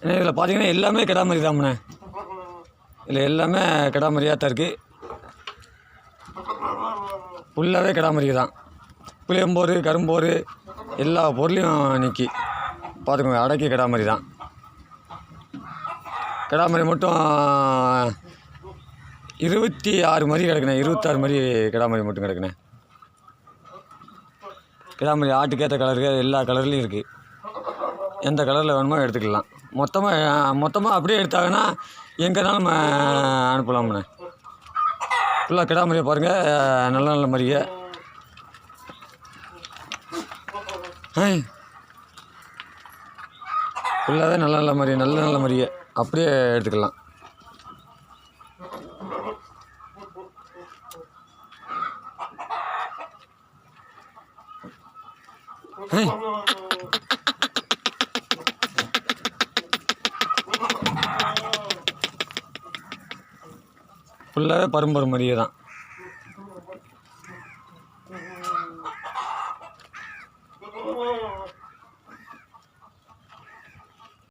ஏன்னா இதில் பார்த்தீங்கன்னா எல்லாமே கிடாமரி தான்ண்ணே இதில் எல்லாமே கிடாமரியாக தான் இருக்குது ஃபுல்லாகவே கிடாமரி தான் புளியம்போர் கரும்போர் எல்லா பொருளையும் நிற்கி பார்த்துக்கோங்க அடக்கி கிடாமரி தான். கிடாமரி மட்டும் இருபத்தி ஆறு மரி கிடக்குண்ணே இருபத்தாறு மரி கிடாமரி மட்டும் கிடக்குண்ணே. கிடாமரி ஆட்டுக்கேற்ற கலருக்கு எல்லா கலர்லேயும் இருக்குது எந்த கலரில் வேணுமோ எடுத்துக்கலாம். மொத்தமாக மொத்தமாக அப்படியே எடுத்தாங்கன்னா எங்கேனாலும் நம்ம அனுப்பலாம்ண்ணே ஃபுல்லாக கிடாமரியை பாருங்கள் நல்ல நல்ல மரியை ஃபுல்லாகவே நல்ல நல்ல மரி நல்ல நல்ல மரியை அப்படியே எடுத்துக்கலாம். ஃபுல்லாகவே பரும்பரு மாதிரியே தான்.